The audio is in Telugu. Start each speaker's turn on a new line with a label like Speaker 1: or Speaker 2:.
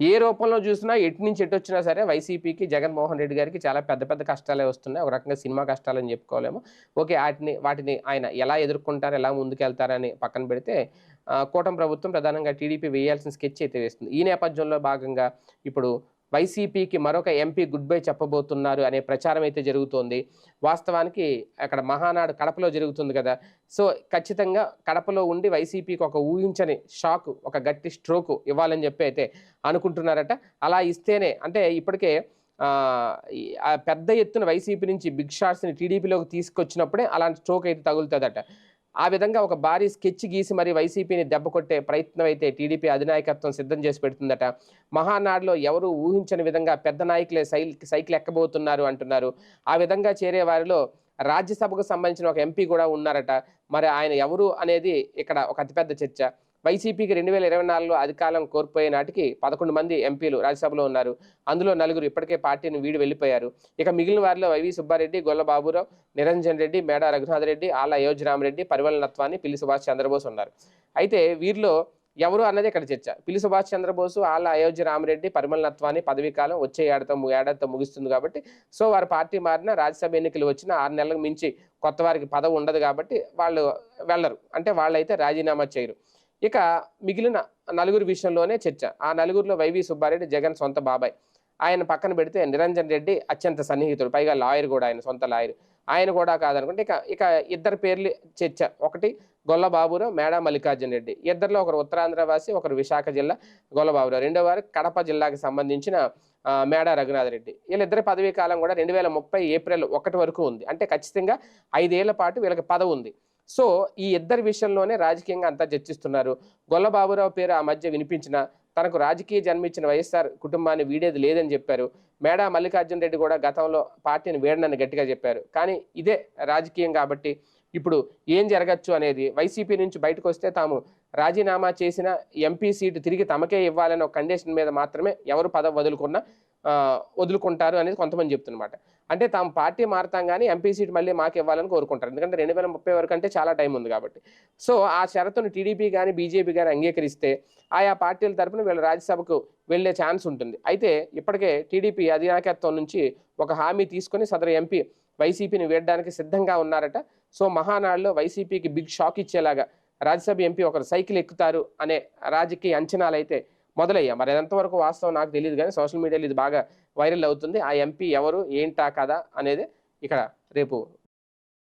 Speaker 1: ఏ రూపంలో చూసినా ఎటు నుంచి ఎటు వచ్చినా సరే వైసీపీకి జగన్మోహన్ రెడ్డి గారికి చాలా పెద్ద పెద్ద కష్టాలే వస్తున్నాయి. ఒక రకంగా సినిమా కష్టాలు అని చెప్పుకోలేము. ఓకే వాటిని వాటిని ఆయన ఎలా ఎదుర్కొంటారు ఎలా ముందుకెళ్తారని పక్కన పెడితే కూటమి ప్రభుత్వం ప్రధానంగా టీడీపీ వేయాల్సిన స్కెచ్ అయితే వేస్తుంది. ఈ నేపథ్యంలో భాగంగా ఇప్పుడు వైసీపీకి మరొక ఎంపీ గుడ్ బై చెప్పబోతున్నారు అనే ప్రచారం అయితే జరుగుతోంది. వాస్తవానికి అక్కడ మహానాడు కడపలో జరుగుతుంది కదా. సో ఖచ్చితంగా కడపలో ఉండి వైసీపీకి ఒక ఊహించని షాక్ ఒక గట్టి స్ట్రోక్ ఇవ్వాలని చెప్పి అయితే అనుకుంటున్నారట. అలా ఇస్తేనే అంటే ఇప్పటికే పెద్ద ఎత్తున వైసీపీ నుంచి బిగ్ షాట్స్ని టీడీపీలోకి తీసుకొచ్చినప్పుడే అలాంటి స్ట్రోక్ అయితే తగులుతుందట. ఆ విధంగా ఒక భారీ స్కెచ్ గీసి మరి వైసీపీని దెబ్బ కొట్టే ప్రయత్నం అయితే టీడీపీ అధినాయకత్వం సిద్ధం చేసి పెడుతుందట. మహానాడులో ఎవరు ఊహించని విధంగా పెద్ద నాయకులే సైకిల్ ఎక్కబోతున్నారు అంటున్నారు. ఆ విధంగా చేరే వారిలో రాజ్యసభకు సంబంధించిన ఒక ఎంపీ కూడా ఉన్నారట. మరి ఆయన ఎవరు అనేది ఇక్కడ ఒక అతిపెద్ద చర్చ. వైసీపీకి రెండు వేల ఇరవై నాలుగులో అధికారం కోల్పోయే నాటికి పదకొండు మంది ఎంపీలు రాజ్యసభలో ఉన్నారు. అందులో నలుగురు ఇప్పటికే పార్టీని వీడి వెళ్ళిపోయారు. ఇక మిగిలిన వారిలో వైవి సుబ్బారెడ్డి గొల్ల బాబురావు నిరంజన్ రెడ్డి మేడ రఘునాథ్ రెడ్డి ఆళ్ళ అయోధ్యరామరెడ్డి పరిమళ నత్వాని పిల్లి సుభాష్ చంద్రబోస్ ఉన్నారు. అయితే వీరిలో ఎవరు అన్నది ఇక్కడ చర్చ. పిల్లి సుభాష్ చంద్రబోసు ఆళ్ళ అయోధ్య రామరెడ్డి పరిమళ నత్వాన్ని పదవీ కాలం వచ్చే ఏడాదితో ఏడాదితో ముగుస్తుంది కాబట్టి సో వారి పార్టీ మారిన రాజ్యసభ ఎన్నికలు వచ్చిన ఆరు నెలలకు మించి కొత్త వారికి పదవి ఉండదు కాబట్టి వాళ్ళు వెళ్ళరు. అంటే వాళ్ళైతే రాజీనామా చేయరు. ఇక మిగిలిన నలుగురు విషయంలోనే చర్చ. ఆ నలుగురిలో వైవి సుబ్బారెడ్డి జగన్ సొంత బాబాయ్. ఆయన పక్కన పెడితే నిరంజన్ రెడ్డి అత్యంత సన్నిహితుడు. పైగా లాయర్ కూడా ఆయన సొంత లాయర్. ఆయన కూడా కాదనుకుంటే ఇక ఇక ఇద్దరు పేర్లు చర్చ. ఒకటి గొల్ల బాబురావు మేడా మల్లికార్జున రెడ్డి. ఇద్దరిలో ఒకరు ఉత్తరాంధ్ర వాసి ఒకరు విశాఖ జిల్లా గొల్ల బాబురావు రెండో వారు కడప జిల్లాకి సంబంధించిన మేడా రఘునాథ్ రెడ్డి. వీళ్ళిద్దరి పదవీ కాలం కూడా రెండు వేల ముప్పై ఏప్రిల్ ఒకటి వరకు ఉంది. అంటే ఖచ్చితంగా ఐదేళ్ళ పాటు వీళ్ళకి పదవి ఉంది. సో ఈ ఇద్దరి విషయంలోనే రాజకీయంగా అంతా చర్చిస్తున్నారు. గొల్లబాబురావు పేరు ఆ మధ్య వినిపించిన తనకు రాజకీయ జన్మించిన వైఎస్ఆర్ కుటుంబాన్ని వీడేది లేదని చెప్పారు. మేడా మల్లికార్జున రెడ్డి కూడా గతంలో పార్టీని వీడనని గట్టిగా చెప్పారు. కానీ ఇదే రాజకీయం కాబట్టి ఇప్పుడు ఏం జరగచ్చు అనేది వైసీపీ నుంచి బయటకు వస్తే తాము రాజీనామా చేసిన ఎంపీ సీటు తిరిగి తమకే ఇవ్వాలనే ఒక కండిషన్ మీద మాత్రమే ఎవరు పదవి వదులుకున్నా వదులుకుంటారు అనేది కొంతమంది చెప్తున్నమాట. అంటే తాము పార్టీ మారుతాం కానీ ఎంపీ సీట్ మళ్ళీ మాకు ఇవ్వాలని కోరుకుంటారు. ఎందుకంటే రెండు వేల ముప్పై వరకు అంటే చాలా టైం ఉంది కాబట్టి. సో ఆ షరతును టీడీపీ కానీ బీజేపీ కానీ అంగీకరిస్తే ఆయా పార్టీల తరపున వీళ్ళు రాజ్యసభకు వెళ్ళే ఛాన్స్ ఉంటుంది. అయితే ఇప్పటికే టీడీపీ అధినాయకత్వం నుంచి ఒక హామీ తీసుకొని సదరు ఎంపీ వైసీపీని వేయడానికి సిద్ధంగా ఉన్నారట. సో మహానాడులో వైసీపీకి బిగ్ షాక్ ఇచ్చేలాగా రాజ్యసభ ఎంపీ ఒకరు సైకిల్ ఎక్కుతారు అనే రాజకీయ అంచనాలు అయితే మొదలయ్యా మరి ఎంతవరకు వాస్తవం నాకు తెలియదు కానీ సోషల్ మీడియాలో ఇది బాగా వైరల్ అవుతుంది. ఆ ఎంపీ ఎవరు ఏంటా కదా అనేది ఇక్కడ రేపు